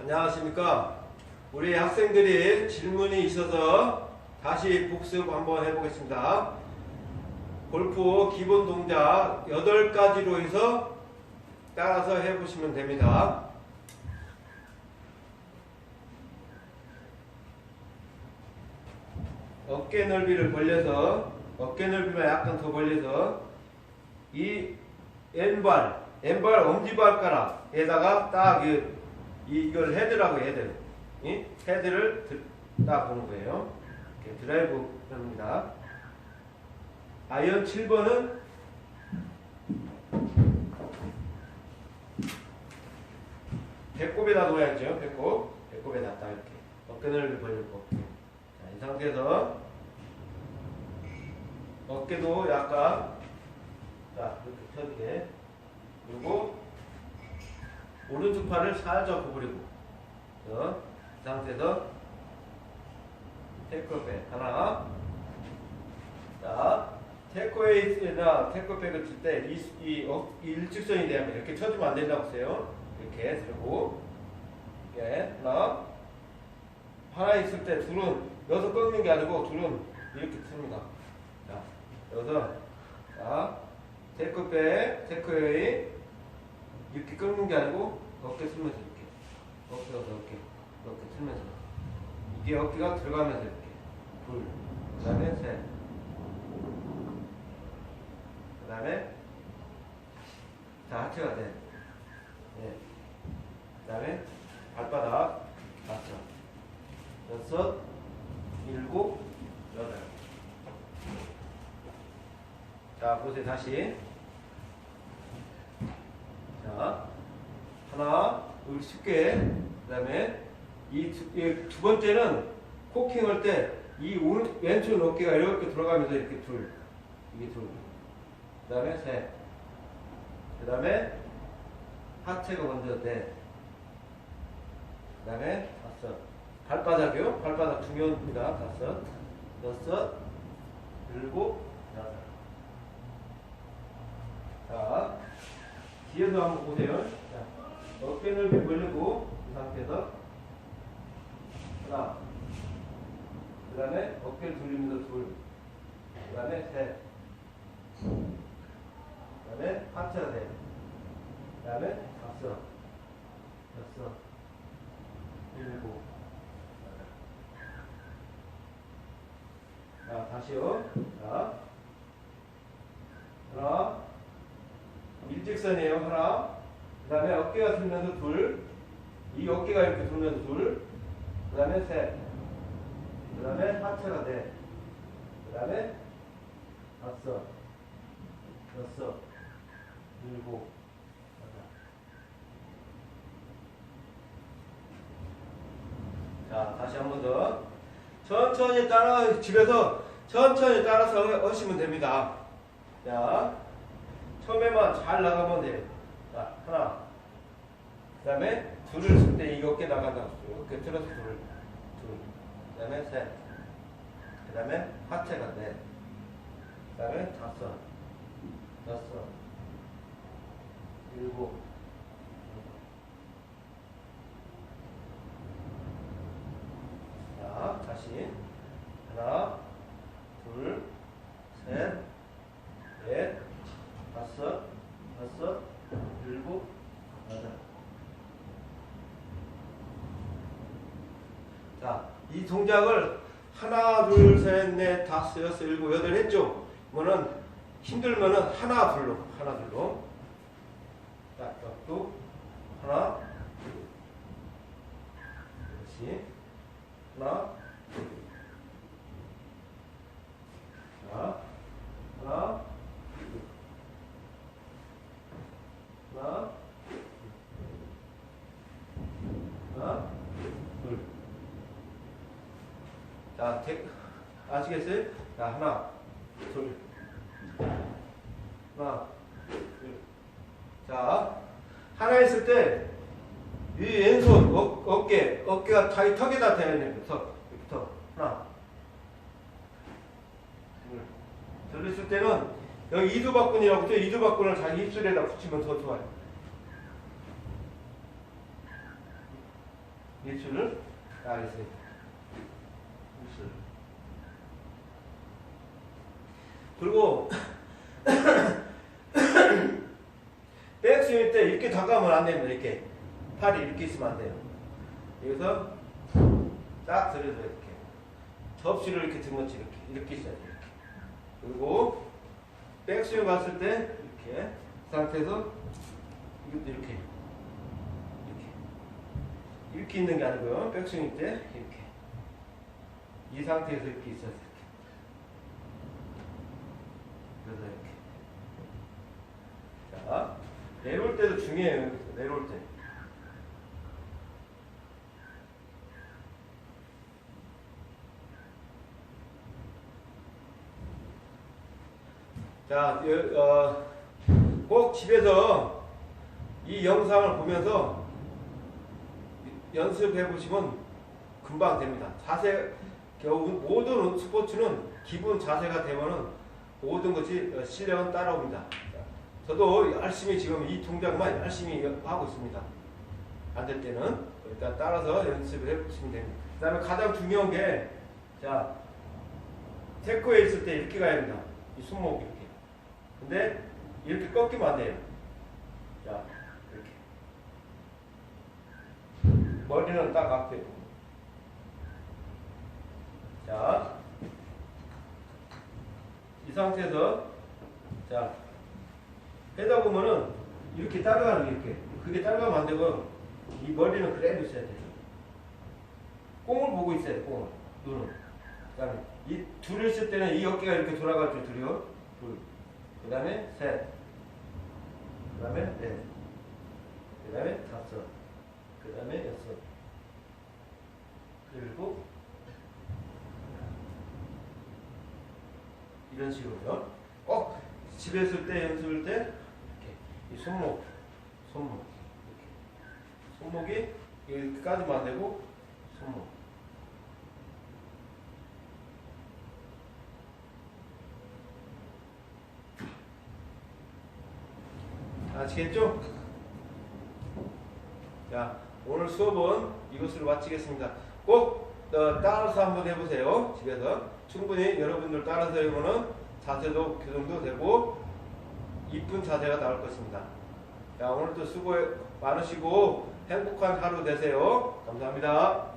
안녕하십니까. 우리 학생들이 질문이 있어서 다시 복습 한번 해보겠습니다. 골프 기본 동작 8가지로 해서 따라서 해보시면 됩니다. 어깨 넓이를 벌려서 어깨 넓이만 약간 더 벌려서 이 왼발, 왼발 엄지발가락에다가 딱 이, 이걸 헤드라고 헤드. 이 헤드를 들- 딱 보는 거예요. 드라이브 합니다. 아이언 7번은 배꼽에다 놓아야죠. 배꼽. 배꼽에다 딱 이렇게. 어깨 넓이 벌리고. 자, 이 상태에서 어깨도 약간 자, 이렇게 펴게. 그리고 오른쪽 팔을 살짝 구부리고. 자, 이 상태에서 테이크백 하나. 자, 테이크웨이나 테이크백을 칠 때 이, 이, 어, 이 일직선이 돼요. 이렇게 쳐주면 안 된다고 했어요. 이렇게 들고 이렇게 하나 하나 있을 때 둘은 여기서 꺾는 게 아니고 둘은 이렇게 씁니다. 자, 여기서 자 테이크백, 테이크웨이 이렇게 꺾는 게 아니고 어깨 쓰면서 이렇게 어깨가 이렇게 이렇게 쓰면서 이게 어깨가 들어가면서 이렇게 둘 그 다음에 셋 그 다음에 자 하체가 돼. 네. 그 다음에 발바닥 다섯, 여섯, 일곱, 여덟. 자 보세요 다시. 자 하나, 둘 쉽게. 그다음에 이 두 번째는 코킹할 때 이 왼쪽 어깨가 이렇게 들어가면서 이렇게 둘, 이게 둘. 그다음에 셋. 그다음에 하체가 먼저 돼. 그 다음에 다섯. 발바닥이요. 발바닥 중요합니다. 다섯, 여섯, 일곱, 여덟. 자, 뒤에도 한번 보세요. 자, 어깨 넓이 벌리고 이 상태에서 하나. 그 다음에 어깨를 돌리면서 둘. 그 다음에 셋. 그 다음에 하체가 돼. 그 다음에 다섯, 여섯, 일곱. 자, 다시요. 자, 하나, 일직선이에요. 하나. 그 다음에 어깨가 들면서 둘. 이 어깨가 이렇게 돌면서 둘. 그 다음에 셋. 그 다음에 하체가 돼. 그 다음에 다섯, 여섯, 일곱, 자, 다시 한 번 더. 천천히 따라, 집에서 천천히 따라서 하시면 됩니다. 자, 처음에만 잘 나가면 돼요. 자, 하나. 그 다음에 둘을 쓸 때이 어깨 나간다. 이렇게 틀어서 둘. 둘. 그 다음에 셋. 그 다음에 하체가 넷. 그 다음에 다섯. 여섯. 일곱. 자, 다시. 하나, 둘, 셋, 넷, 다섯, 다섯, 일곱, 여덟. 자, 이 동작을 하나, 둘, 셋, 넷, 다섯, 여섯, 일곱, 여덟 했죠? 뭐는 힘들면은 하나, 둘로, 하나, 둘로. 자, 또 하나, 둘. 그렇지. 하나, 둘. 자, 하나, 둘. 하나, 둘. 하나, 둘. 자, 대, 아시겠어요? 자, 하나, 둘. 하나, 둘. 자, 하나 했을 때, 이 왼손, 어, 어깨, 어깨가 자기 턱에다 대야 됩니다. 턱, 턱. 하나, 둘. 들렸을 때는, 여기 이두박근이라고 돼. 이두박근을 자기 입술에다 붙이면 더 좋아요. 입술을 따겠습니다. 입술. 그리고 백스윙 때 이렇게 가까우면 안 됩니다. 이렇게 팔이 이렇게 있으면 안 돼요. 여기서 딱 들여서 이렇게 접시를 이렇게 든 것처럼 이렇게 이렇게 있어야 돼요. 그리고 백스윙 갔을 때 이렇게 이 상태에서 이것도 이렇게 이렇게 이렇게 있는 게 아니고요. 백스윙 때 이렇게 이 상태에서 이렇게 있어야 돼요. 이렇게. 그래서 이렇게 자 내려올 때도 중요해요. 내려올 때. 자, 여- 어, 꼭 집에서 이 영상을 보면서 연습해 보시면 금방 됩니다. 자세, 모든 스포츠는 기본 자세가 되면은 모든 것이 어, 실력은 따라옵니다. 자, 저도 열심히 지금 이 동작만 열심히 하고 있습니다. 안 될 때는 일단 따라서 연습을 해 보시면 됩니다. 그 다음에 가장 중요한 게, 자, 테크에 있을 때 이렇게 가야 됩니다. 이 손목 이렇게. 근데 이렇게 꺾이면 안 돼요. 자, 이렇게. 머리는 딱 앞에. 자, 이 상태에서 자 하다 보면은 이렇게 따라가는 게 이렇게. 그게 따라가면 안 되고 이 머리는 그대로 있어야 돼요. 꽁을 보고 있어야 돼, 꽁을. 눈은. 그다음에 이 둘이 있을 때는 이 어깨가 이렇게 돌아갈 줄 둘이요. 둘. 그 다음에 셋. 그 다음에 넷. 그 다음에 다섯. 그 다음에 여섯. 그리고 이런 식으로요. 꼭 집에 있을 때 연습할 때 이렇게 이 손목, 손목 이렇게 손목이 여기까지만 안 되고 손목. 아시겠죠? 자, 오늘 수업은 이것으로 마치겠습니다. 꼭 어, 따라서 한번 해보세요. 집에서. 충분히 여러분들 따라서 해보면 자세도 교정도 되고 이쁜 자세가 나올 것입니다. 자, 오늘도 수고 많으시고 행복한 하루 되세요. 감사합니다.